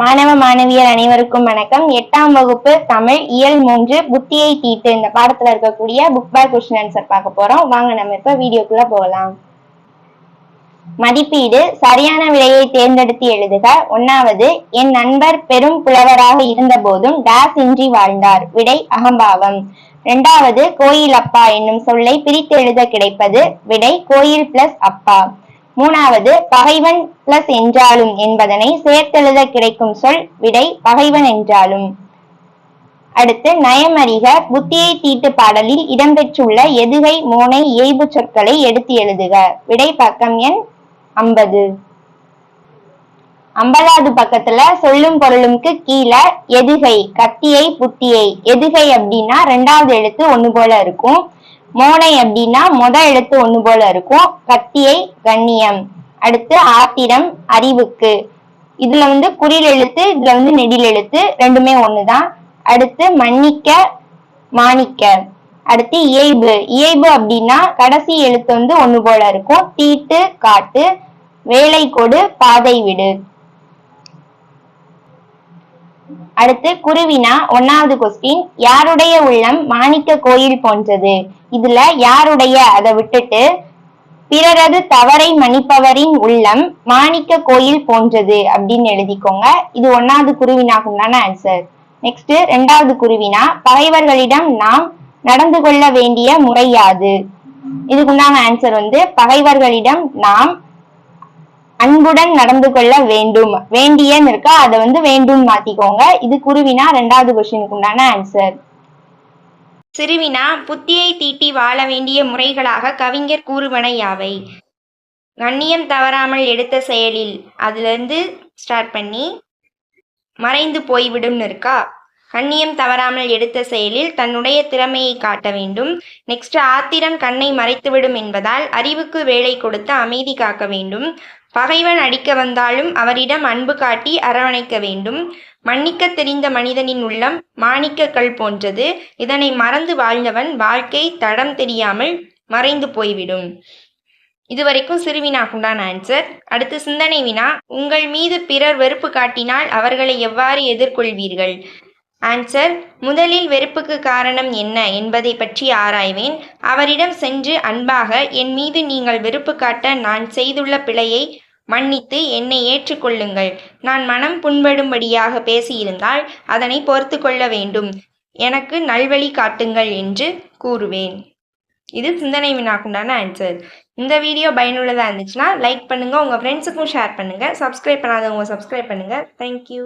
மாணவ மாணவியர் அனைவருக்கும் வணக்கம். எட்டாம் வகுப்பு தமிழ் இயல் மூன்று புத்தியை தீட்டு. இந்த பாடத்துல இருக்கக்கூடிய புக் பேக் கொஸ்டின் ஆன்சர் பார்க்க போறோம். வாங்க நம்ம இப்ப வீடியோக்குள்ள போகலாம். மதிப்பீடு சரியான விடையை தேர்ந்தெடுத்து எழுதுக. ஒன்னாவது என் நண்பர் பெரும் புலவராக இருந்த போதும் டேஸ் இன்றி வாழ்ந்தார். விடை அகம்பாவம். இரண்டாவது கோயில் அப்பா என்னும் சொல்லை பிரித்து எழுத கிடைப்பது. விடை கோயில் பிளஸ் அப்பா. மூணாவது பகைவன் பிளஸ் என்றாலும் என்பதனை சேர்த்தெழுத கிடைக்கும் சொல் விடை பகைவன் என்றாலும். அடுத்து நயமறிக புத்தியை தீட்டு பாடலில் இடம்பெற்றுள்ள எதுகை மோனை இயைபு சொற்களை எடுத்து எழுதுக. விடை பக்கம் எண் ஐம்பது. ஐம்பதாவது பக்கத்துல சொல்லும் பொருளும்க்கு கீழே எதுகை கத்தியை புத்தியை. எதுகை அப்படின்னா ரெண்டாவது எழுத்து ஒண்ணு போல இருக்கும். மோனை அப்படின்னா முத எழுத்து ஒண்ணு போல இருக்கும். கத்தியை கண்ணியம். அடுத்து ஆத்திரம் அறிவுக்கு. இதுல வந்து குறில் எழுத்து இதுல வந்து நெடில் எழுத்து ரெண்டுமே ஒண்ணுதான். அடுத்து மன்னிக்க மாணிக்க. அடுத்து இயைபு இயைபு அப்படின்னா கடைசி எழுத்து வந்து ஒண்ணு போல இருக்கும். தீட்டு காட்டு வேலை கொடு பாதை விடு. அடுத்து குருவினா ஒன்னாவது கொஸ்டின் யாருடைய உள்ளம் மாணிக்க கோயில் போன்றது? இதுல யாருடைய? அதை விட்டுட்டு பிறரது தவறை மன்னிப்பவரின் உள்ளம் மாணிக்க கோயில் போன்றது அப்படின்னு எழுதிக்கோங்க. இது ஒன்னாவது குருவினாக்கு உண்டான ஆன்சர் நெக்ஸ்ட் ரெண்டாவது குருவினா பகைவர்களிடம் நாம் நடந்து கொள்ள வேண்டிய முறையாது இதுக்குண்டான ஆன்சர் வந்து பகைவர்களிடம் நாம் அன்புடன் நடந்து கொள்ள வேண்டும். வேண்டியன்னு இருக்கா அதை வந்து வேண்டும் மாத்திக்கோங்க. இது குருவினா ரெண்டாவது கொஸ்டினுக்கு உண்டான ஆன்சர் சிறுவினா புத்தியை தீட்டி வாழ வேண்டிய முறைகளாக கவிஞர் கூறுவன யாவை? கண்ணியம் தவறாமல் எடுத்த செயலில் அதுலேருந்து ஸ்டார்ட் பண்ணி மறைந்து போய்விடும்னு இருக்கா கண்ணியம் தவறாமல் எடுத்த செயலில் தன்னுடைய திறமையை காட்ட வேண்டும். நெக்ஸ்ட் ஆத்திரம் கண்ணை மறைத்துவிடும் என்பதால் அறிவுக்கு வேலை கொடுத்து அமைதி காக்க வேண்டும். பகைவன் அடிக்க வந்தாலும் அவரிடம் அன்பு காட்டி அரவணைக்க வேண்டும். மன்னிக்க தெரிந்த மனிதனின் உள்ளம் மாணிக்க கல் போன்றது. இதனை மறந்து வாழ்ந்தவன் வாழ்க்கை தடம் தெரியாமல் மறைந்து போய்விடும். இதுவரைக்கும் சிறுவினாக்குண்டான ஆன்சர் அடுத்து சிந்தனை வினா. உங்கள் மீது பிறர் வெறுப்பு காட்டினால் அவர்களை எவ்வாறு எதிர்கொள்வீர்கள்? ஆன்சர் முதலில் வெறுப்புக்கு காரணம் என்ன என்பதை பற்றி ஆராய்வேன். அவரிடம் சென்று அன்பாக என் மீது நீங்கள் வெறுப்பு காட்ட நான் செய்துள்ள பிழையை மன்னித்து என்னை ஏற்றுக்கொள்ளுங்கள். நான் மனம் புண்படும்படியாக பேசியிருந்தால் அதனை பொறுத்து கொள்ள வேண்டும். எனக்கு நல்வழி காட்டுங்கள் என்று கூறுவேன். இது சிந்தனை வினாக்குண்டான ஆன்சர் இந்த வீடியோ பயனுள்ளதாக இருந்துச்சுன்னா லைக் பண்ணுங்கள் உங்கள் ஃப்ரெண்ட்ஸுக்கும் ஷேர் பண்ணுங்கள் சப்ஸ்கிரைப் பண்ணாதவங்க சப்ஸ்கிரைப் பண்ணுங்கள் தேங்க்யூ